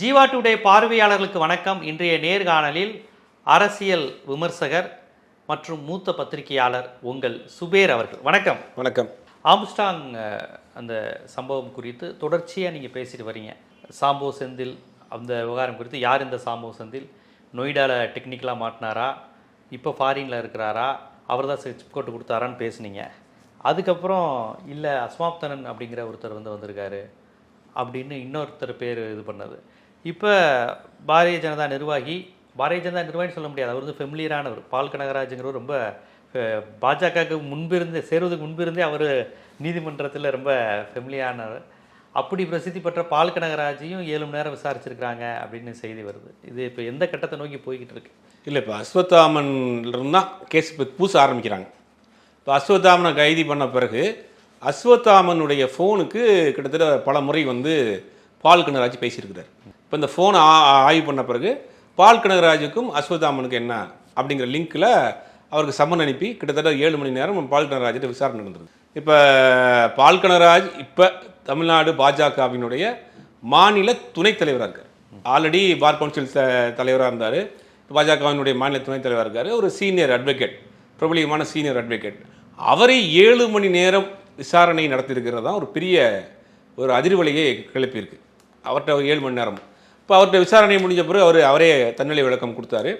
Jeeva today பார்வையாளர்களுக்கு வணக்கம். இன்றைய நேர்காணலில் அரசியல் விமர்சகர் மற்றும் மூத்த பத்திரிகையாளர் உங்கள் சுபேர் அவர்கள். வணக்கம். வணக்கம். ஆம்ஸ்டாங் அந்த சம்பவம் குறித்து தொடர்ச்சியாக நீங்கள் பேசிட்டு வரீங்க. சாம்போ செந்தில் அந்த விவகாரம் குறித்து யார் இந்த சாம்போ செந்தில்? நொய்டாவில் டெக்னிக்கலாக மாட்டினாரா? இப்போ ஃபாரினில் இருக்கிறாரா? அவர் தான் சிப் கோட்டு கொடுத்தாரான்னு பேசுனீங்க. அதுக்கப்புறம் இல்லை அஸ்மாப்தனன் அப்படிங்கிற ஒருத்தர் வந்து வந்திருக்காரு. அப்படின்னு இன்னொருத்தர் பேர் இது பண்ணது. இப்போ பாரதிய ஜனதா நிர்வாகி பாரதிய ஜனதா நிர்வாகின்னு சொல்ல முடியாது. அவர் வந்து ஃபெமிலியரானவர். பால் கனகராஜுங்கிறவர் ரொம்ப பாஜகவுக்கு முன்பிருந்தே சேருவதுக்கு முன்பிருந்தே அவர் நீதிமன்றத்தில் ரொம்ப ஃபெமிலியானவர் அப்படி பிரசித்தி பெற்ற பால் கனகராஜையும் ஏழு மணி நேரம் விசாரிச்சிருக்கிறாங்க அப்படின்னு செய்தி வருது. இது இப்போ எந்த கட்டத்தை நோக்கி போய்கிட்டு இருக்கு? இல்லை இப்போ அஸ்வத்தாமன் தான் கேஸ் இப்போ பூச ஆரம்பிக்கிறாங்க. இப்போ அஸ்வத்தாமனை கைது பண்ண பிறகு அஸ்வத்தாமனுடைய ஃபோனுக்கு கிட்டத்தட்ட பல முறை வந்து பால் கனகராஜ் பேசியிருக்கிறார். இப்போ இந்த ஃபோனை ஆய்வு பண்ண பிறகு பால் கனகராஜுக்கும் அஸ்வத்தாமனுக்கு என்ன அப்படிங்கிற லிங்க்கில் அவருக்கு சம்மன் அனுப்பி கிட்டத்தட்ட ஏழு மணி நேரம் பால் கனகராஜிட்ட விசாரணை நடந்தது இப்போ பால் கனகராஜ் இப்போ தமிழ்நாடு பாஜகவினுடைய மாநில துணைத் தலைவராக இருக்கார். ஆல்ரெடி பார் கவுன்சில் தலைவராக இருந்தார். பாஜகவினுடைய மாநில துணைத் தலைவராக இருக்கார். ஒரு சீனியர் அட்வொகேட் பிரபலியமான சீனியர் அட்வொகேட் அவரை ஏழு மணி நேரம் விசாரணை நடத்தியிருக்கிறது தான் ஒரு பெரிய ஒரு அதிர்வலையை கிளப்பியிருக்கு. அவர்கிட்ட ஒரு ஏழு மணி நேரம். இப்போ அவர்கிட்ட விசாரணை முடிஞ்ச பிறகு அவர் அவரே தன்னிலை விளக்கம் கொடுத்தாரு.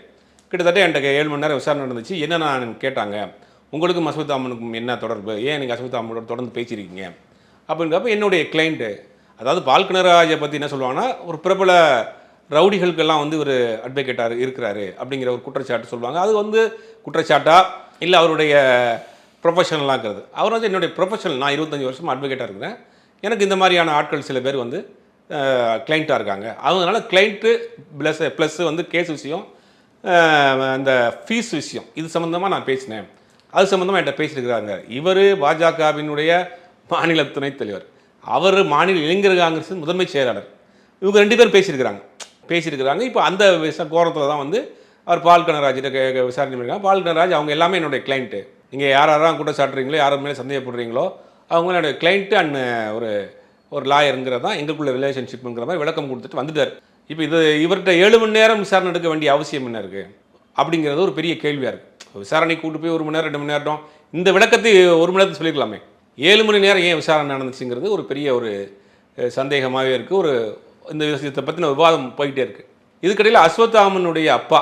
கிட்டத்தட்ட என்கிட்ட ஏழு மணி நேரம் விசாரணை நடந்துச்சு. என்ன நான் கேட்டாங்க? உங்களுக்கும் அஸ்வத்தாமனுக்கும் என்ன தொடர்பு? ஏன் நீங்கள் அம்மனோட தொடர்ந்து பேசியிருக்கீங்க? அப்படிங்கிறப்ப என்னுடைய கிளைண்ட்டு அதாவது பால்கனராஜை பற்றி என்ன சொல்லுவாங்கன்னா ஒரு பிரபல ரவுடிகளுக்கெல்லாம் வந்து ஒரு அட்வொகேட்டாக இருக்கிறாரு அப்படிங்கிற ஒரு குற்றச்சாட்டு சொல்லுவாங்க. அது வந்து குற்றச்சாட்டா? இல்லை அவருடைய ப்ரொஃபஷனலாக இருக்கிறது. அவர் வந்து என்னுடைய ப்ரொஃபஷனல் நான் இருபத்தஞ்சி வருஷமாக அட்வொகேட்டாக இருக்கிறேன். எனக்கு இந்த மாதிரியான ஆட்கள் சில பேர் வந்து கிளைண்ட்டாக இருக்காங்க. அதனால கிளைண்ட்டு ப்ளஸ் ப்ளஸ் வந்து கேஸ் விஷயம் அந்த ஃபீஸ் விஷயம் இது சம்மந்தமாக நான் பேசினேன். அது சம்மந்தமாக என்கிட்ட பேசியிருக்கிறாங்க இவர் பாஜகவினுடைய மாநில துணைத் தலைவர். அவர் மாநில இளைஞர் காங்கிரஸ் முதன்மை செயலாளர். இவங்க ரெண்டு பேரும் பேசியிருக்கிறாங்க. பேசியிருக்கிறாங்க. இப்போ அந்த விஷ கோரத்தில் தான் வந்து அவர் பால் கனராஜிட்ட கே விசாரணை பண்ணியிருக்காங்க. பால் கனராஜ் அவங்க எல்லாமே என்னுடைய கிளைண்ட்டு நீங்கள் யார் யாரெல்லாம் குற்றம் சாட்டுறீங்களோ யார் மேலே சந்தேகப்படுறீங்களோ அவங்க என்னுடைய கிளைண்ட்டு அண்ட் ஒரு ஒரு லாயருங்கிறது தான் எங்களுக்குள்ள ரிலேஷன்ஷிப்புங்கிற மாதிரி விளக்கம் கொடுத்துட்டு வந்துட்டார். இப்போ இது இவர்கிட்ட ஏழு மணி நேரம் விசாரணை எடுக்க வேண்டிய அவசியம் என்ன இருக்குது அப்படிங்கிறது ஒரு பெரிய கேள்வியாக இருக்குது விசாரணை கூட்டு போய் ஒரு மணி நேரம் ரெண்டு மணி நேரம் இந்த விளக்கத்தை ஒரு மணி நேரத்தில் சொல்லிக்கலாமே. ஏழு மணி நேரம் ஏன் விசாரணை நடந்துச்சுங்கிறது ஒரு பெரிய ஒரு சந்தேகமாகவே இருக்குது ஒரு இந்த விஷயத்தை பற்றின விவாதம் போயிட்டே இருக்குது இதுக்கடையில் அஸ்வத்தாமனுடைய அப்பா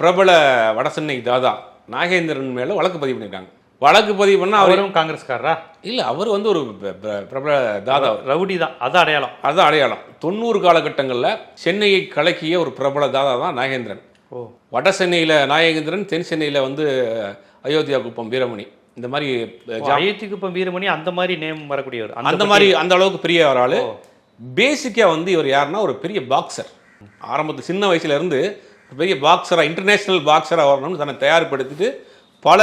பிரபல வடசென்னை தாதா நாகேந்திரன் மேலே வழக்கு பதிவு பண்ணியிருக்காங்க வழக்கு பதிவு பண்ணால் அவர் அவரும் காங்கிரஸ்காரரா? இல்லை அவர் வந்து ஒரு பிர- பிர- பிரபல தாதா. ரவுடி தான். அதான் அடையாளம். அதுதான் அடையாளம். தொண்ணூறு காலகட்டங்களில் சென்னையை கலக்கிய ஒரு பிரபல தாதா தான் நாகேந்திரன். ஓ. வட சென்னையில் நாகேந்திரன் தென் சென்னையில் வந்து அயோத்தியா குப்பம் வீரமணி. இந்த மாதிரி அயோத்திக்கு இப்போ வீரமணி அந்த மாதிரி நேம் வரக்கூடியவர். அந்த மாதிரி அந்த அளவுக்கு பெரிய ஒரு ஆள். பேசிக்காக வந்து இவர் யாருன்னா ஒரு பெரிய பாக்ஸர் ஆரம்பத்து சின்ன வயசுல இருந்து ஒரு பெரிய பாக்ஸராக இன்டர்நேஷ்னல் பாக்ஸராக வரணும்னு தன்னை தயார்படுத்திட்டு பல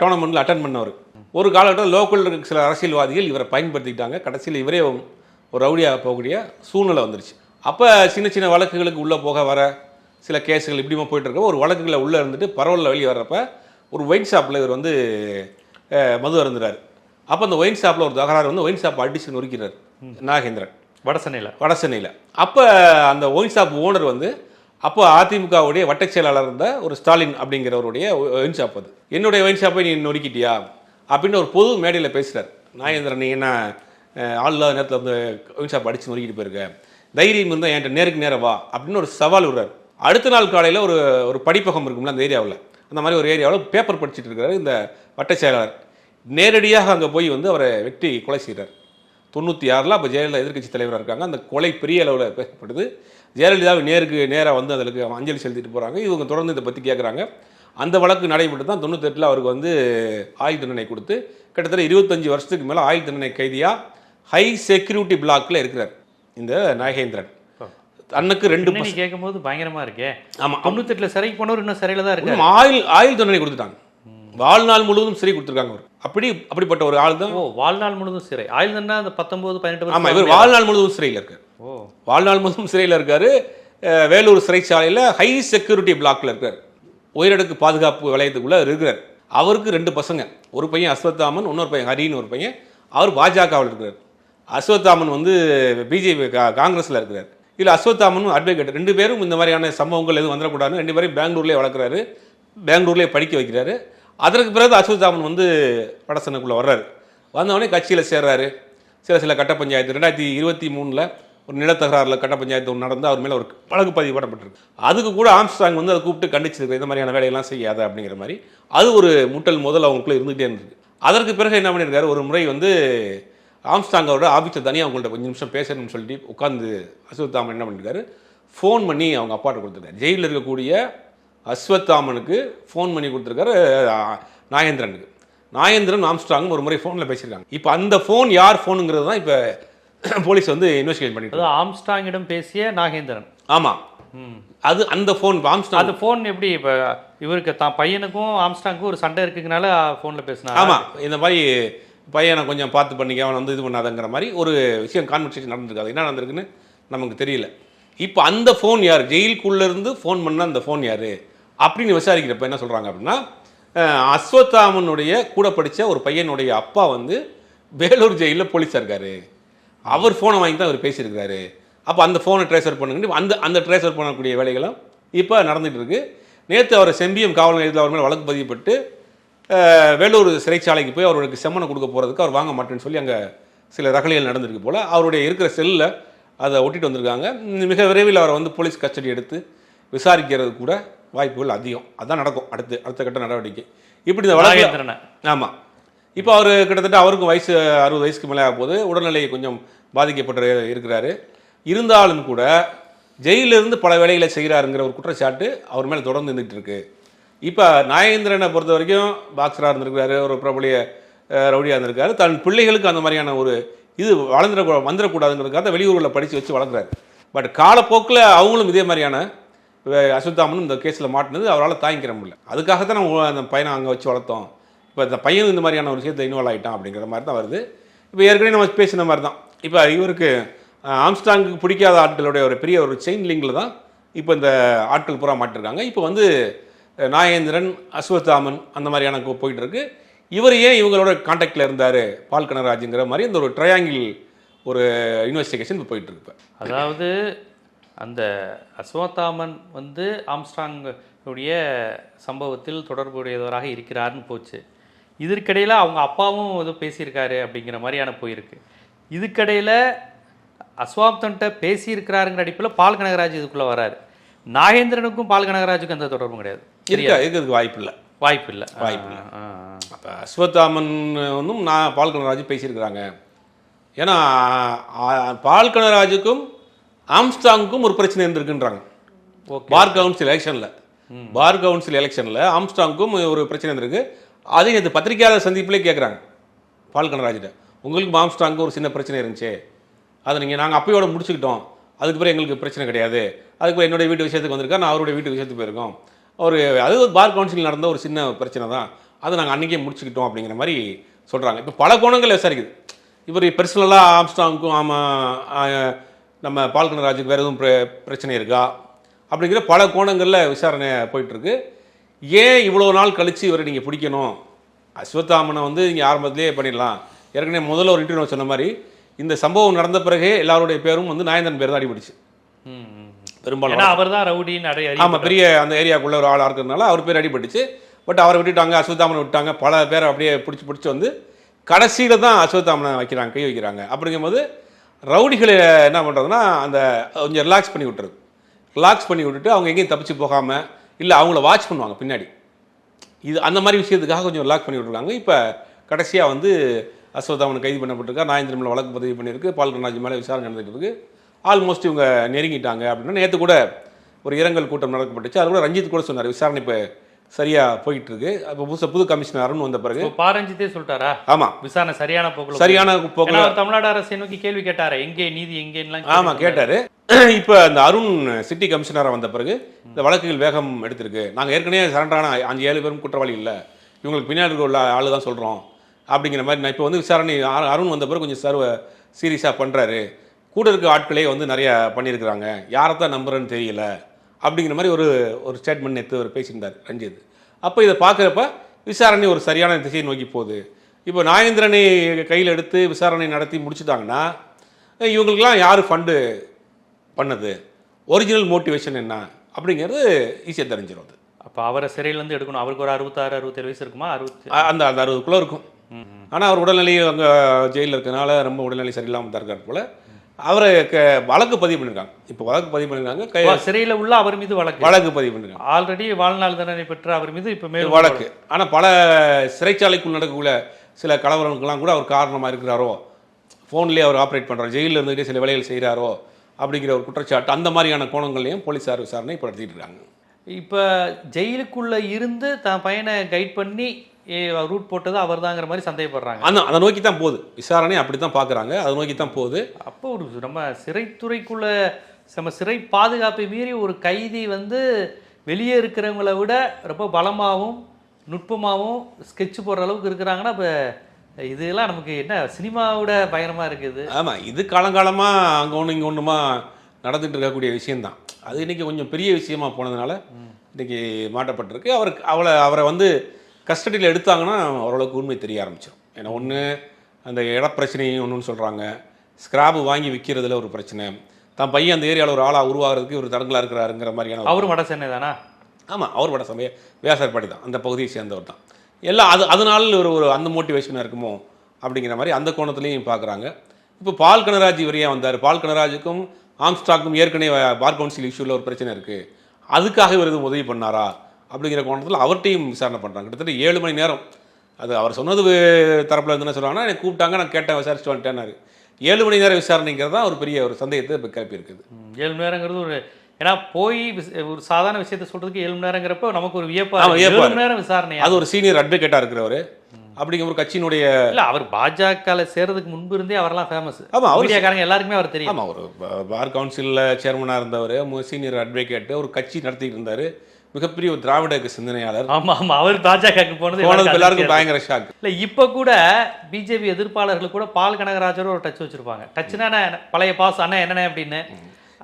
டோர்னமெண்ட்டில் அட்டன் பண்ணவர். ஒரு காலகட்டத்தில் லோக்கலில் இருக்க சில அரசியல்வாதிகள் இவரை பயன்படுத்திக்கிட்டாங்க. கடைசியில் இவரே ஒரு ரவுடியாக போகக்கூடிய சூழ்நிலை வந்துருச்சு. அப்போ சின்ன சின்ன வழக்குகளுக்கு உள்ளே போக வர சில கேஸுகள் இப்படிமா போயிட்டு இருக்க ஒரு வழக்குகளை உள்ளே இருந்துட்டு பரவலில் வெளியே வர்றப்ப ஒரு ஒயின் ஷாப்பில் இவர் வந்து மது அருந்துறாரு. அப்போ அந்த ஒயின் ஷாப்பில் ஒரு தகராறு வந்து ஒயின் ஷாப் அடிச்சு நொறுக்கிறார் நாகேந்திரன். வட சென்னையில் வட சென்னையில் அப்போ அந்த ஒயின் ஷாப் ஓனர் வந்து அப்போ அதிமுகவுடைய வட்டச் செயலாளர் இருந்த ஒரு ஸ்டாலின் அப்படிங்கிறவருடைய ஒயின் ஷாப் அது. என்னுடைய ஒயின் ஷாப்பை நீ நொறுக்கிட்டியா? அப்படின்னு ஒரு பொது மேடையில் பேசுகிறார் நாகேந்திரன் நீ என்ன அஹ், ஆள் இல்லாத நேரத்தில் வந்து ஒயின் ஷாப் நொறுக்கிட்டு போயிருக்க? தைரியம் இருந்தால் என்கிட்ட நேருக்கு நேரம் வா அப்படின்னு ஒரு சவால் விடுறார். அடுத்த நாள் காலையில் ஒரு ஒரு படிப்பகம் இருக்கும்ல அந்த ஏரியாவில். அந்த மாதிரி ஒரு ஏரியாவில் பேப்பர் படிச்சிட்டு இருக்கிறார் இந்த வட்டச் செயலாளர். நேரடியாக அங்கே போய் வந்து அவரை வெட்டி கொலை செய்கிறார் தொண்ணூற்றி ஆறில் அப்போ ஜெயலலிதா எதிர்க்கட்சி தலைவராக இருக்காங்க. அந்த கொலை பெரிய அளவில் பேசப்படுது. ஜெயலலிதாவை நேருக்கு நேராக வந்து அதுக்கு அஞ்சலி செலுத்திட்டு போகிறாங்க இவங்க தொடர்ந்து இதை பற்றி கேட்குறாங்க அந்த வழக்கு நடைபெற்று தான் தொண்ணூத்தெட்டில் அவருக்கு வந்து ஆயுள் தண்டனை கொடுத்து கிட்டத்தட்ட இருபத்தஞ்சி வருஷத்துக்கு மேலே ஆயுள் தண்டனை கைதியாக ஹை செக்யூரிட்டி பிளாக்ல இருக்கிறார் இந்த நாகேந்திரன். அன்னுக்கு ரெண்டு கேட்கும்போது பயங்கரமா இருக்கே. ஆமாம் தொண்ணூத்தெட்டுல சிறைக்கு போனவர் இன்னும் சிறையில தான் இருக்காரு. இன்னும் ஆயுள் ஆயுள் தண்டனை கொடுத்துட்டாங்க. வாழ்நாள் முழுவதும் சிறை கொடுத்துருக்காங்க அவர் அப்படி அப்படிப்பட்ட ஒரு ஆள் தான் ஓ வாழ்நாள் முழுதும் சிறை. ஆயுள் தண்டனை அந்த பத்தொன்பது பதினெட்டு ஆமாம் இவர் வாழ்நாள் முழுவதும் சிறையில் இருக்கார். ஓ. வாழ்நாள் முழுவதும் சிறையில் இருக்காரு. வேலூர் சிறைச்சாலையில் ஹை செக்யூரிட்டி பிளாக்ல இருக்கார். உயரடுக்கு பாதுகாப்பு வலயத்துக்குள்ள இருக்கிறார். அவருக்கு ரெண்டு பசங்க. ஒரு பையன் அஸ்வத்தாமன் இன்னொரு பையன் ஹரின்னு ஒரு பையன். அவர் பாஜகவில் இருக்கிறார். அஸ்வத்தாமன் வந்து பிஜேபி காங்கிரஸில் இருக்கிறார். இல்லை அஸ்வத்தாமனும் அட்வொகேட் ரெண்டு பேரும் இந்த மாதிரியான சம்பவங்கள் எதுவும் வந்துடக்கூடாதுன்னு ரெண்டு பேரும் பெங்களூர்லேயே வளர்க்குறாரு. பெங்களூர்லேயே படிக்க வைக்கிறாரு. அதற்கு பிறகு அஸ்வத்தாமன் வந்து படசனுக்குள்ளே வர்றாரு. வந்தவொடனே கட்சியில் சேர்றாரு. சில சில கட்ட பஞ்சாயத்து ரெண்டாயிரத்தி இருபத்தி மூணில் ஒரு நிலத்தகராறில் கட்ட பஞ்சாயத்து ஒன்று நடந்து அவர் மேலே ஒரு வழக்கு பதிவு போடப்பட்டிருக்கு அதுக்கு கூட ஆம்ஸ்டாங் வந்து அதை கூப்பிட்டு கண்டிச்சிருக்கு இந்த மாதிரியான வேலையெல்லாம் செய்யாத அப்படிங்கிற மாதிரி. அது ஒரு முட்டல் முதல் அவங்களுக்குள்ளே இருந்துகிட்டே இருந்தது. அதற்கு பிறகு என்ன பண்ணியிருக்காரு? ஒரு முறை வந்து ஆம்ஸ்டாங் அவரோட ஆஃபீஸில் தனியாக அவங்கள்ட்ட கொஞ்சம் நிமிஷம் பேசணும்னு சொல்லிட்டு உட்காந்து அஸ்வத்தாமன் என்ன பண்ணியிருக்காரு? ஃபோன் பண்ணி அவங்க அப்பாட்ட கொடுத்துருக்காரு ஜெயிலில் இருக்கக்கூடிய அஸ்வத்தாமனுக்கு ஃபோன் பண்ணி கொடுத்துருக்காரு நாகேந்திரனுக்கு. நாகேந்திரன் ஆம்ஸ்டாங் ஒரு முறை ஃபோனில் பேசியிருக்காங்க. இப்போ அந்த ஃபோன் யார் ஃபோனுங்கிறது தான் இப்போ போலீஸ் வந்து இன்வெஸ்டிகேட் பண்ணிட்டு ஆம்ஸ்டாங்கிடம் பேசிய நாகேந்திரன். ஆமாம் அது அந்த ஃபோன் ஆம்ஸ்டாங் அது ஃபோன் எப்படி இப்போ இவருக்கு தான் பையனுக்கும் ஆம்ஸ்டாங்க்கும் ஒரு சண்டை இருக்குங்கனால ஃபோனில் பேசினா ஆமாம் இந்த மாதிரி பையனை கொஞ்சம் பார்த்து பண்ணிக்க அவன் வந்து இது பண்ணாதங்கிற மாதிரி ஒரு விஷயம் கான்வர்சேஷன் நடந்திருக்கு அது என்ன நடந்திருக்குன்னு நமக்கு தெரியல. இப்போ அந்த ஃபோன் யார்? ஜெயிலுக்குள்ளே இருந்து ஃபோன் பண்ண அந்த ஃபோன் யார்? அப்படின்னு விசாரிக்கிறப்ப என்ன சொல்கிறாங்க அப்படின்னா அஸ்வத்தாமனுடைய கூட படித்த ஒரு பையனுடைய அப்பா வந்து வேலூர் ஜெயிலில் போலீஸாக இருக்காரு. அவர் ஃபோனை வாங்கி தான் அவர் பேசியிருக்காரு அப்போ அந்த ஃபோனை ட்ரேசர் பண்ணுங்க அந்த அந்த ட்ரேசர் பண்ணக்கூடிய வேலைகளும் இப்போ நடந்துகிட்டு இருக்கு. நேற்று அவர் செம்பியம் காவல் நிலையத்தில் அவர் மேலே வழக்கு பதியப்பட்டு வேலூர் சிறைச்சாலைக்கு போய் அவருக்கு செம்மனை கொடுக்க போகிறதுக்கு அவர் வாங்க மாட்டேன்னு சொல்லி அங்கே சில ரகலைகள் நடந்திருக்கு போல். அவருடைய இருக்கிற செல்லில் அதை ஒட்டிட்டு வந்திருக்காங்க. மிக விரைவில் அவரை வந்து போலீஸ் கஸ்டடி எடுத்து விசாரிக்கிறது கூட வாய்ப்புகள் அதிகம். அதான் நடக்கும். அடுத்து அடுத்த கட்ட நடவடிக்கை. இப்படி இந்த வழக்கு ஆமாம் இப்போ அவர் கிட்டத்தட்ட அவருக்கும் வயசு அறுபது வயசுக்கு மேலே ஆகும்போது உடல்நிலை கொஞ்சம் பாதிக்கப்பட்டு இருக்கிறாரு. இருந்தாலும் கூட ஜெயிலிருந்து பல வேலைகளை செய்கிறாருங்கிற ஒரு குற்றச்சாட்டு அவர் மேலே தொடர்ந்து இருந்துகிட்டு இருக்கு. இப்போ நாகேந்திரனை பொறுத்த வரைக்கும் பாக்ஸராக இருந்திருக்காரு ஒரு பிரபலிய ரவுடியாக இருந்திருக்காரு. தன் பிள்ளைகளுக்கு அந்த மாதிரியான ஒரு இது வளர்ந்துட வந்துடக்கூடாதுங்கிறதுக்காக வெளியூரில் படித்து வச்சு வளர்க்குறாரு. பட் காலப்போக்கில் அவங்களும் இதே மாதிரியான வே- இந்த கேஸில் மாட்டினது அவரால் தாங்கிக்கிற முடியல. அதுக்காக தான் நம்ம அந்த பையனை அங்கே வச்சு வளர்த்தோம். இப்போ இந்த பையன் இந்த மாதிரியான ஒரு விஷயத்தை இன்வால்வ் ஆகிட்டான் அப்படிங்கிற மாதிரி தான் வருது. இப்போ ஏற்கனவே நம்ம பேசின மாதிரி தான் இப்போ இவருக்கு ஆம்ஸ்டாங்குக்கு பிடிக்காத ஆட்களுடைய ஒரு பெரிய ஒரு செயின் லிங்கில் தான் இப்போ இந்த ஆட்கள் பூரா மாட்டிருக்காங்க. இப்போ வந்து நாகேந்திரன் அஸ்வத்தாமன் அந்த மாதிரியான கு- போயிட்டு இருக்கு. இவர் ஏன் இவங்களோட காண்டாக்டில் இருந்தார்? பால் கனராஜுங்கிற மாதிரி இந்த ஒரு ட்ரையாங்கிள் ஒரு இன்வெஸ்டிகேஷன் இப்போ போயிட்டு இருக்கு அதாவது அந்த அஸ்வத்தாமன் வந்து ஆம்ஸ்டாங் உடைய சம்பவத்தில் தொடர்புடையவராக இருக்கிறார்னு போச்சு. இதற்கிடையில் அவங்க அப்பாவும் ஏதோ பேசியிருக்காரு அப்படிங்கிற மாதிரியான போயிருக்கு. இதுக்கிடையில் அஸ்வாப்தன்ட்ட பேசியிருக்கிறாருங்கிற அடிப்பில் பால் கனகராஜ் இதுக்குள்ளே வராரு. நாகேந்திரனுக்கும் பால் கனகராஜுக்கும் எந்த தொடர்பும் கிடையாது. இருக்கா? இருக்கிறதுக்கு வாய்ப்பு இல்லை. வாய்ப்பு இல்லை. வாய்ப்பு இல்ல. அப்போ அஸ்வத்தாமன் வந்தும் நான் பால் கனராஜ் பேசியிருக்கிறாங்க. ஏன்னா பால் கனராஜுக்கும் ஆம்ஸ்டாங்குக்கும் ஒரு பிரச்சனை இருந்திருக்குன்றாங்க. பார் கவுன்சில் எலெக்ஷனில். பார் கவுன்சில் எலெக்ஷனில் ஆம்ஸ்டாங்க்கும் ஒரு பிரச்சனை இருந்திருக்கு. அதே இந்த பத்திரிகையாளர் சந்திப்பிலே கேட்குறாங்க பால் கனராஜிட்ட உங்களுக்கு ஆம்ஸ்டாங்க்கு ஒரு சின்ன பிரச்சனை இருந்துச்சு. அதை நீங்கள் நாங்கள் அப்பயோட முடிச்சுக்கிட்டோம். அதுக்கு பிறகு எங்களுக்கு பிரச்சனை கிடையாது. அதுக்கு பிறகு என்னுடைய வீட்டு விஷயத்துக்கு வந்திருக்கா? நான் அவருடைய வீட்டு விஷயத்துக்கு போயிருக்கோம். ஒரு அது ஒரு பார் கவுன்சில் நடந்த ஒரு சின்ன பிரச்சனை தான். அதை நாங்கள் அன்றைக்கே முடிச்சுக்கிட்டோம் அப்படிங்கிற மாதிரி சொல்கிறாங்க இப்போ பல கோணங்கள் விசாரிக்குது. இவர் பர்சனலாக ஆம்ஸ்டாங்க்கும் ஆமாம் நம்ம பால் கனராஜுக்கு வேறு எதுவும் பிர- பிரச்சனை இருக்கா? அப்படிங்கிற பல கோணங்களில் விசாரணை போயிட்டுருக்கு. ஏன் இவ்வளோ நாள் கழித்து இவரை நீங்கள் பிடிக்கணும்? அஸ்வத்தாமனை வந்து நீங்கள் ஆரம்பத்திலே பண்ணிடலாம். ஏற்கனவே முதல்ல ஒரு இன்டர்வியூ சொன்ன மாதிரி இந்த சம்பவம் நடந்த பிறகே எல்லாருடைய பேரும் வந்து நாயந்தன் பேர் தான் அடிபடிச்சு. பெரும்பாலும் அவர் தான் ரவுடின்னு அடைய ஆமாம் பெரிய அந்த ஏரியாக்குள்ள ஒரு ஆளாக இருக்கிறதுனால அவர் பேர் அடிபட்டுச்சு. பட் அவரை விட்டுட்டாங்க அஸ்வத்தாமனை விட்டாங்க பல பேரை அப்படியே பிடிச்சி பிடிச்சி வந்து கடைசியில் தான் அஸ்வத்தாமனை வைக்கிறாங்க கை வைக்கிறாங்க. அப்படிங்கும்போது ரவுடிகளை என்ன பண்ணுறதுன்னா அந்த கொஞ்சம் ரிலாக்ஸ் பண்ணி விட்டுறது. ரிலாக்ஸ் பண்ணி விட்டுட்டு அவங்க எங்கேயும் தப்பிச்சு போகாமல் இல்லை அவங்கள வாட்ச் பண்ணுவாங்க பின்னாடி. இது அந்த மாதிரி விஷயத்துக்காக கொஞ்சம் ரிலாக்ஸ் பண்ணி விட்ருக்காங்க இப்போ கடைசியாக வந்து அஸ்வதாமன் கைது பண்ணப்பட்டிருக்கா. நாயந்திரம் மேலே வழக்கு பதிவு பண்ணியிருக்கு. பால் கருணாஜி மேலே விசாரணை நடந்துட்டு இருக்குது ஆல்மோஸ்ட் இவங்க நெருங்கிட்டாங்க அப்படின்னா நேற்று கூட ஒரு இரங்கல் கூட்டம் நடக்கப்பட்டுச்சு. அது கூட ரஞ்சித் கூட சொன்னார். விசாரணை இப்போ சரியாக போயிட்டு இருக்கு அப்போ புதுசு புது கமிஷனர் அருண் வந்த பிறகு இப்போ பாரஞ்சித்தே சொல்லிட்டாரா? ஆமாம் விசாரணை சரியான போக்குல சரியான அவர் தமிழ்நாடு அரசை நோக்கி கேள்வி கேட்டாரு எங்கே நீதி எங்கேன்னுலாம் ஆமாம் கேட்டார். இப்போ அந்த அருண் சிட்டி கமிஷனராக வந்த பிறகு இந்த வழக்குகள் வேகம் எடுத்திருக்கு. நாங்கள் ஏற்கனவே சரண்டான அஞ்சு ஏழு பேரும் குற்றவாளி இல்லை. இவங்களுக்கு பின்னாடி உள்ள ஆளு தான் சொல்கிறோம் அப்படிங்கிற மாதிரி நான் இப்போ வந்து விசாரணை அரு- அருண் வந்த பிறகு கொஞ்சம் சர்வ சீரியஸாக பண்ணுறாரு கூட இருக்க ஆட்களே வந்து நிறைய பண்ணியிருக்கிறாங்க. யாரை தான் நம்புறேன்னு தெரியல. அப்படிங்கிற மாதிரி ஒரு ஒரு ஸ்டேட்மெண்ட் நேற்று அவர் பேசியிருந்தார் ரஞ்சித். அப்போ இதை பார்க்குறப்ப விசாரணை ஒரு சரியான திசையை நோக்கி போகுது. இப்போ நாகேந்திரனை கையில் எடுத்து விசாரணை நடத்தி முடிச்சுட்டாங்கன்னா இவங்களுக்கெல்லாம் யார் ஃபண்டு பண்ணது? ஒரிஜினல் மோட்டிவேஷன் என்ன? அப்படிங்கிறது ஈஸியாக தெரிஞ்சிடும் அது. அப்போ அவரை சிறையிலேருந்து எடுக்கணும். அவருக்கு ஒரு அறுபத்தாறு அறுபத்தேழு வயசு இருக்குமா? அறுபத்தி அந்த அந்த அறுபதுக்குள்ளே இருக்கும். ஆனால் அவர் உடல்நிலை அங்கே ஜெயிலில் இருக்கனால ரொம்ப உடல்நிலை சரியில்லாமல் தான் இருக்கார் போல. அவரை வழக்கு பதிவு பண்ணியிருக்காங்க இப்போ வழக்கு பதிவு பண்ணியிருக்காங்க கை சிறையில் உள்ள அவர் மீது வழக்கு. வழக்கு பதிவு பண்ணியிருக்காங்க ஆல்ரெடி வாழ்நாள் தண்டனை பெற்ற அவர் மீது இப்போ மேலும் வழக்கு. ஆனால் பல சிறைச்சாலைக்குள் நடக்கக்கூடிய சில கலவரங்களுக்கெல்லாம் கூட அவர் காரணமாக இருக்கிறாரோ? ஃபோன்லேயே அவர் ஆப்ரேட் பண்ணுறாரு ஜெயிலில் இருந்துகிட்டே சில வேலைகள் செய்கிறாரோ அப்படிங்கிற ஒரு குற்றச்சாட்டு அந்த மாதிரியான கோணங்கள்லையும் போலீஸார் விசாரணை இப்போ நடத்திட்டு இருக்காங்க. இப்போ ஜெயிலுக்குள்ள இருந்து தன் பையனை கைட் பண்ணி ரூட் போட்டது அவர்தாங்கிற மாதிரி சந்தேகப்படுறாங்க. அந்த அதை நோக்கி தான் போகுது. விசாரணை அப்படி தான் பார்க்குறாங்க. அதை நோக்கி தான் போகுது. அப்போ ஒரு நம்ம சிறைத்துறைக்குள்ள நம்ம சிறை பாதுகாப்பை மீறி ஒரு கைதி வந்து வெளியே இருக்கிறவங்கள விட ரொம்ப பலமாகவும் நுட்பமாகவும் ஸ்கெட்ச் போடுற அளவுக்கு இருக்கிறாங்கன்னா இப்போ இதெல்லாம் நமக்கு என்ன சினிமாவோட பயங்கரமாக இருக்குது. ஆமாம் இது காலங்காலமாக அங்கே ஒன்று இங்கே ஒன்றுமா நடந்துட்டு இருக்கக்கூடிய விஷயம்தான். அது இன்னைக்கு கொஞ்சம் பெரிய விஷயமா போனதுனால இன்னைக்கு மாட்டப்பட்டிருக்கு அவருக்கு அவளை அவரை வந்து கஸ்டடியில் எடுத்தாங்கன்னா ஓரளவுக்கு உண்மை தெரிய ஆரம்பிச்சிடும் ஏன்னா ஒன்று அந்த இடப்பிரச்சனையும் ஒன்றுன்னு சொல்கிறாங்க ஸ்கிராப் வாங்கி விற்கிறதுல ஒரு பிரச்சனை. தான் பையன் அந்த ஏரியாவில் ஒரு ஆளாக உருவாகிறதுக்கு ஒரு தடங்களாக இருக்கிறாருங்கிற மாதிரியான அவரும் வட சென்னை தானா? ஆமாம் அவர் வட சமய வியாசார்பாடி தான். அந்த பகுதியை சேர்ந்தவர் தான். எல்லாம் அது அதனால ஒரு ஒரு அந்த மோட்டிவேஷனாக இருக்குமோ அப்படிங்கிற மாதிரி அந்த கோணத்துலையும் பார்க்குறாங்க இப்போ பால் கனராஜ் இவரையே வந்தார். பால் கனராஜுக்கும் ஆம்ஸ்டாக்கும் ஏற்கனவே பார் கவுன்சில் இஷ்யூவில் ஒரு பிரச்சனை இருக்குது அதுக்காக இவர் எதுவும் உதவி பண்ணாரா? அப்படிங்கிற கோணத்தில் அவர்கிட்டையும் விசாரணை பண்ணுறாங்க கிட்டத்தட்ட ஏழு மணி நேரம். அது அவர் சொன்னது தரப்புல இருந்து என்ன சொல்கிறாங்கன்னா எனக்கு கூப்பிட்டாங்க நான் கேட்டேன் விசாரிச்சுட்டு வந்துட்டேன்னாரு. ஏழு மணி நேரம் விசாரணைங்கிறது தான் ஒரு பெரிய ஒரு சந்தேகத்தை இப்போ கிளப்பி இருக்குது. ஏழு மணி நேரங்கிறது ஒரு ஏன்னா போய் ஒரு சாதாரண விஷயத்த சொல்றதுக்கு ஏழு மணி நேரங்கிறப்போ நமக்கு ஒரு வியப்பா ஆமா, இருக்கு. வியப்பா ஏழு மணி நேரம் விசாரணையா? அது ஒரு சீனியர் அட்வொகேட்டாக இருக்கிறவர். அப்படிங்கிற ஒரு கட்சியினுடைய இல்ல அவர் பாஜக சேர்றதுக்கு முன்பு இருந்தே அவரெல்லாம் ஃபேமஸ் ஆமா, அவர் மீடியாக்காரங்க எல்லாருக்குமே அவர் தெரியும். ஆமாம் ஒரு பார் கவுன்சிலில் சேர்மனாக இருந்தவர் சீனியர் அட்வொகேட்டு ஒரு கட்சி நடத்திட்டு இருந்தார். மிகப்பெரிய ஒரு திராவிட சிந்தனையாளர். ஆமா ஆமா அவர் பாஜகவுக்கு போனது போனது எல்லாருக்கும் பயங்கர ஷாக் இல்ல இப்ப கூட பிஜேபி எதிர்ப்பாளர்கள் கூட பால் கனகராஜரும் ஒரு டச் வச்சிருப்பாங்க. டச்னா என்ன, பழைய பாஸ் அண்ணா என்னண்ணே அப்படின்னு.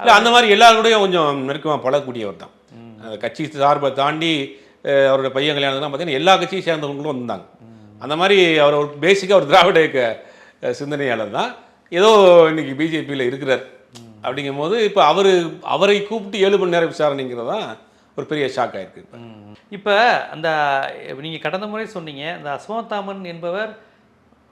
இல்லை அந்த மாதிரி எல்லாருக்கூடயும் கொஞ்சம் நெருக்கமாக பழகக்கூடியவர் தான். கட்சி சார்பை தாண்டி அவரோட பையன் கல்யாணம்லாம் பார்த்தீங்கன்னா எல்லா கட்சியும் சேர்ந்தவங்களும் வந்தாங்க. அந்த மாதிரி அவர் ஒரு பேசிக்காக ஒரு திராவிட இயக்க, சிந்தனையாளர் தான். ஏதோ இன்னைக்கு பிஜேபியில் இருக்கிறார். அப்படிங்கும் போது இப்போ அவர் அவரை கூப்பிட்டு ஏழு மணி நேரம் விசாரணைங்கிறது தான் ஒரு பெரிய ஷாக் ஆயிருக்கு இப்போ. அந்த நீங்க கடந்த முறை சொன்னீங்க இந்த அஸ்வத்தாமன் என்பவர்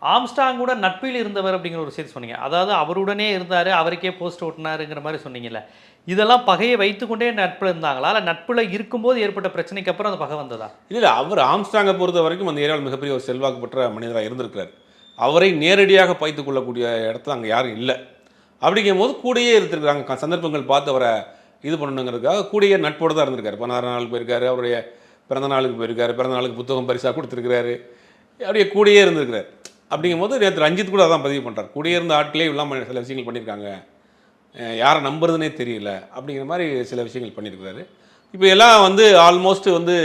ஆம்ஸ்டாங் கூட நட்பில் இருந்தவர் அப்படிங்கிற ஒரு விஷயத்தை சொன்னீங்க. அதாவது அவருடனே இருந்தாரு அவருக்கே போஸ்ட் ஓட்டினாருங்கிற மாதிரி சொன்னீங்கல்ல. இதெல்லாம் பகையை வைத்துக்கொண்டே நட்பில் இருந்தாங்களா? இல்லை நட்பில் இருக்கும்போது ஏற்பட்ட பிரச்சனைக்கு அப்புறம் அந்த பகை வந்ததா? இல்லை அவர் ஆம்ஸ்டாங்கை பொறுத்த வரைக்கும் அந்த ஏரியாவில் மிகப்பெரிய ஒரு செல்வாக்கு பெற்ற மனிதராக இருந்திருக்கிறார். அவரை நேரடியாக பாய்த்து கொள்ளக்கூடிய இடத்துல அங்கே யாரும் இல்லை. அப்படிங்கும் போது கூடயே இருந்திருக்காங்க க- சந்தர்ப்பங்கள் பார்த்து அவரை இது பண்ணணுங்கிறதுக்காக கூடயே நட்போடு தான் இருந்திருக்காரு. பதினாறு நாளுக்கு போயிருக்காரு அவருடைய பிறந்த நாளுக்கு போயிருக்காரு பிறந்த நாளுக்கு புத்தகம் பரிசாக கொடுத்துருக்காரு அப்படியே கூடயே இருந்திருக்கிறார். அப்படிங்கும் போது நேற்று ரஞ்சித் கூட அதான் பதிவு பண்ணுறார் கூடயே இருந்த ஆட்களே இல்லாமல் சில விஷயங்கள் பண்ணியிருக்காங்க. யாரை நம்புறதுனே தெரியல. அப்படிங்கிற மாதிரி சில விஷயங்கள் பண்ணியிருக்கிறாரு. இப்போ எல்லாம் வந்து ஆல்மோஸ்ட் வந்து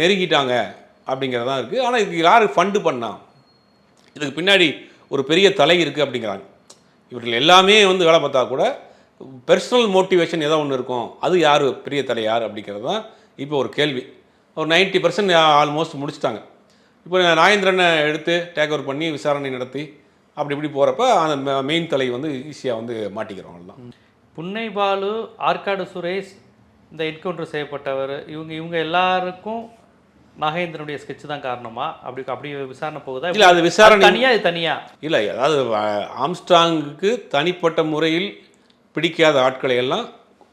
நெருங்கிட்டாங்க அப்படிங்கிறதான் இருக்குது ஆனால் இதுக்கு யார் ஃபண்டு பண்ணால் இதுக்கு பின்னாடி ஒரு பெரிய தலை இருக்குது அப்படிங்கிறாங்க. இவர்கள் எல்லாமே வந்து வேலை பார்த்தா கூட பர்சனல் மோட்டிவேஷன் ஏதோ ஒன்று இருக்கும். அது யார்? பெரிய தலை யார் அப்படிங்கிறது தான் இப்போ ஒரு கேள்வி. ஒரு நைன்ட்டி பர்சன்ட் ஆல்மோஸ்ட் முடிச்சிட்டாங்க. இப்போ நாயந்திரனை எடுத்து டேக் ஓவர் பண்ணி விசாரணை நடத்தி அப்படி இப்படி போகிறப்ப அந்த மெயின் தலை வந்து ஈஸியாக வந்து மாட்டிக்கிறவங்க தான் புன்னை பாலு ஆற்காடு சுரேஷ் இந்த என்கவுண்டர் செய்யப்பட்டவர் இவங்க இவங்க எல்லாருக்கும் நாகேந்திரனுடைய ஸ்கெட்ச் தான் காரணமா? அப்படி அப்படி விசாரணை போகுதா? இல்லை அது விசாரணை தனியா இது தனியா? இல்லை அதாவது அஹ், ஆம்ஸ்ட்ராங்குக்கு தனிப்பட்ட முறையில் பிடிக்காத ஆட்களை எல்லாம்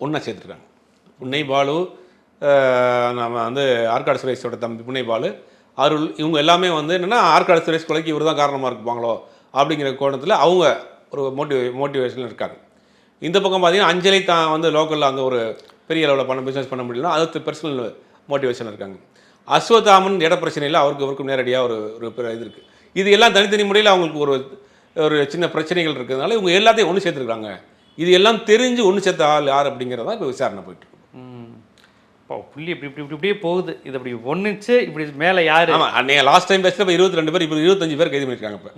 ஒன்றா சேர்த்துருக்காங்க புன்னை பாலு நம்ம வந்து ஆற்காடு சுரேஷோட தம்பி புன்னை பாலு அருள் இவங்க எல்லாமே வந்து என்னென்னா ஆற்காடு சுரேஷ் கொலைக்கு இவர் தான் காரணமாக இருப்பாங்களோ அப்படிங்கிற கோணத்தில் அவங்க ஒரு மோட்டிவே மோட்டிவேஷனில் இருக்காங்க. இந்த பக்கம் பார்த்தீங்கன்னா அஞ்சலி தான் வந்து லோக்கலில் அங்கே ஒரு பெரிய அளவில் பண்ண பிஸ்னஸ் பண்ண முடியலன்னா அது பர்சனல் மோட்டிவேஷன் இருக்காங்க. அஸ்வதாமன் இட பிரச்சனையில் அவருக்கு அவருக்கும் நேரடியாக ஒரு ஒரு இது இருக்குது இது எல்லாம் தனித்தனி முறையில் அவங்களுக்கு ஒரு ஒரு சின்ன பிரச்சனைகள் இருக்கிறதுனால இவங்க எல்லாத்தையும் ஒன்று சேர்த்துருக்காங்க. இது எல்லாம் தெரிஞ்சு ஒன்று சேர்த்த ஆள் யார் அப்படிங்கிறதா இப்போ விசாரணை போயிட்டு. இப்போ புள்ளி இப்படி இப்படி இப்படி இப்படியே போகுது. இது அப்படி ஒன்றுச்சு இப்படி மேலே யாரு? ஆமாம் நீங்கள் லாஸ்ட் டைம் பேசுகிறப்ப இருபத்தி ரெண்டு பேர் இப்போ இருபத்தஞ்சு பேர் கைது பண்ணியிருக்காங்க இப்போ.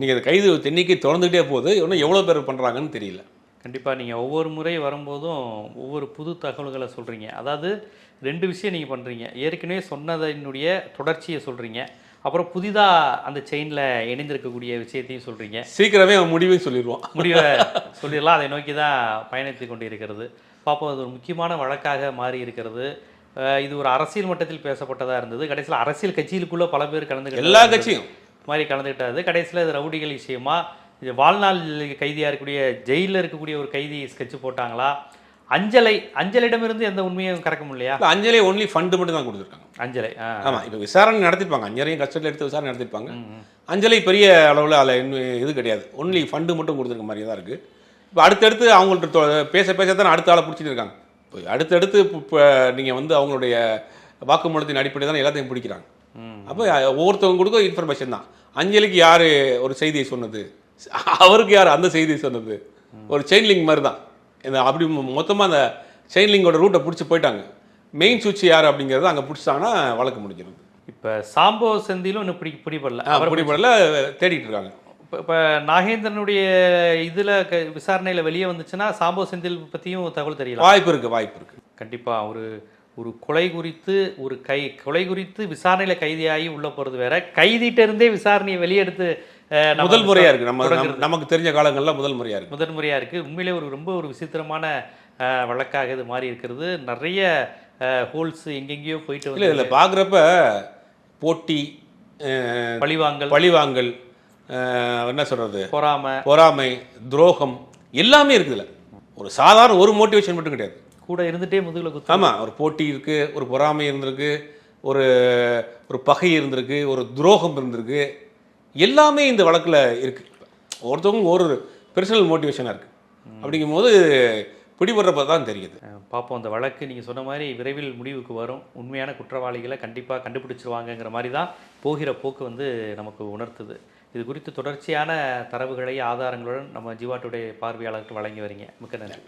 நீங்கள் கைது எண்ணிக்கை தொடர்ந்துகிட்டே போகுது இன்னும் எவ்வளோ பேர் பண்ணுறாங்கன்னு தெரியல. கண்டிப்பா நீங்க ஒவ்வொரு முறை வரும்போதும் ஒவ்வொரு புது தகவல்களை சொல்றீங்க. அதாவது ரெண்டு விஷயம் நீங்க பண்றீங்க. ஏற்கனவே சொன்னதனுடைய தொடர்ச்சியை சொல்றீங்க. அப்புறம் புதிதாக அந்த செயினில் இணைந்திருக்கக்கூடிய விஷயத்தையும் சொல்கிறீங்க சீக்கிரமே முடிவையும் சொல்லிடுவான். முடிவை சொல்லிடலாம். அதை நோக்கி தான் பயணித்து கொண்டு இருக்கிறது பார்ப்போம் அது ஒரு முக்கியமான வழக்காக மாறி இருக்கிறது. இது ஒரு அரசியல் மட்டத்தில் பேசப்பட்டதாக இருந்தது. கடைசியில் அரசியல் கட்சிகளுக்குள்ள பல பேர் கலந்து எல்லா கட்சியும். மாதிரி கலந்துக்கிட்டாது கடைசியில் இது ரவுடிகள் விஷயமா இது வாழ்நாள் கைதியாக இருக்கக்கூடிய ஜெயிலில் இருக்கக்கூடிய ஒரு கைதி ஸ்கெட்ச் போட்டாங்களா? அஞ்சலை அஞ்சலிடமிருந்து எந்த உண்மையும் கறக்க முடியலையா? அஞ்சலே ஒன்லி ஃபண்டு மட்டும் தான் கொடுத்துருக்காங்க. அஞ்சலை ஆ. ஆமா இப்போ விசாரணை நடத்திருப்பாங்க அஞ்சரையும் கஸ்டடியில் எடுத்து விசாரணை நடத்திருப்பாங்க. அஞ்சலி பெரிய அளவில் அதில் இன்னும் இது கிடையாது. ஒன்லி ஃபண்டு மட்டும் கொடுத்துருக்க மாதிரி தான் இருக்குது இப்போ அடுத்தடுத்து அவங்கள்ட்ட பேச பேச தான் அடுத்த ஆளை பிடிச்சிட்டு இருக்காங்க. இப்போ அடுத்தடுத்து இப்போ நீங்கள் வந்து அவங்களுடைய வாக்குமூலத்தின் அடிப்படையில் தான் எல்லாத்தையும் பிடிக்கிறாங்க. அப்போ ஒவ்வொருத்தவங்க கொடுக்க இன்ஃபர்மேஷன் தான். அஞ்சலிக்கு யார் ஒரு செய்தியை சொன்னது? அவருக்கு யார் அந்த செய்தியை சொன்னது? ஒரு செயின் லிங்க் மாதிரி தான். இந்த அப்படி மொத்தமாக அந்த செயின் லிங்கோட ரூட்டை பிடிச்சி போயிட்டாங்க. மெயின் சுவிட்ச் யார் அப்படிங்கிறத அங்கே பிடிச்சாங்கன்னா வழக்கு முடிக்கிறது இப்போ சாம்போ செந்திலும் இன்னும் பிடி பிடிபடல. பிடிபடல தேடிட்டு இருக்காங்க. இப்போ இப்போ நாகேந்திரனுடைய இதில் க விசாரணையில் வெளியே வந்துச்சுன்னா சாம்போ செந்தில் பற்றியும் தகவல் தெரியலாம் வாய்ப்பு இருக்கு வாய்ப்பு இருக்கு. கண்டிப்பாக ஒரு ஒரு கொலை குறித்து ஒரு கை கொலை குறித்து விசாரணையில் கைதியாகி உள்ளே போகிறது வேற. கைதிட்ட இருந்தே விசாரணையை வெளியெடுத்து முதல் முறையா இருக்கு. நம்ம நமக்கு தெரிஞ்ச காலங்கள்ல முதல் முறையா இருக்கு. முதன் முறையாக இருக்குது உண்மையிலே ஒரு ரொம்ப ஒரு விசித்திரமான வழக்காக இது மாறி இருக்கிறது. நிறைய ஹோல்ஸ் எங்கெங்கேயோ போயிட்டு இல்ல வந்து இதுல பாக்குறப்ப போட்டி பழிவாங்கல். பழிவாங்கல் என்ன சொல்றது? பொறாமை. பொறாமை துரோகம் எல்லாமே இருக்குதுல ஒரு சாதாரண ஒரு மோட்டிவேஷன் மட்டும் கிடையாது. கூட இருந்துட்டே முதுகுல குத்து. ஆமா ஒரு போட்டி இருக்கு ஒரு பொறாமை இருந்திருக்கு ஒரு ஒரு பகை இருந்திருக்கு ஒரு துரோகம் இருந்திருக்கு. எல்லாமே இந்த வழக்குல இருக்கு. ஒருத்தவங்க ஒரு பெர்சனல் மோட்டிவேஷனாக இருக்கு. அப்படிங்கும்போது பிடிபடுறப்ப தான் தெரியுது. பார்ப்போம் அந்த வழக்கு நீங்கள் சொன்ன மாதிரி விரைவில் முடிவுக்கு வரும். உண்மையான குற்றவாளிகளை கண்டிப்பாக கண்டுபிடிச்சிருவாங்கங்கிற மாதிரி தான் போகிற போக்கு வந்து நமக்கு உணர்த்துது. இது குறித்து தொடர்ச்சியான தரவுகளை ஆதாரங்களுடன் நம்ம ஜீவா டுடே பார்வையாளருக்கு வழங்கி வரீங்க மிக்க நன்றி.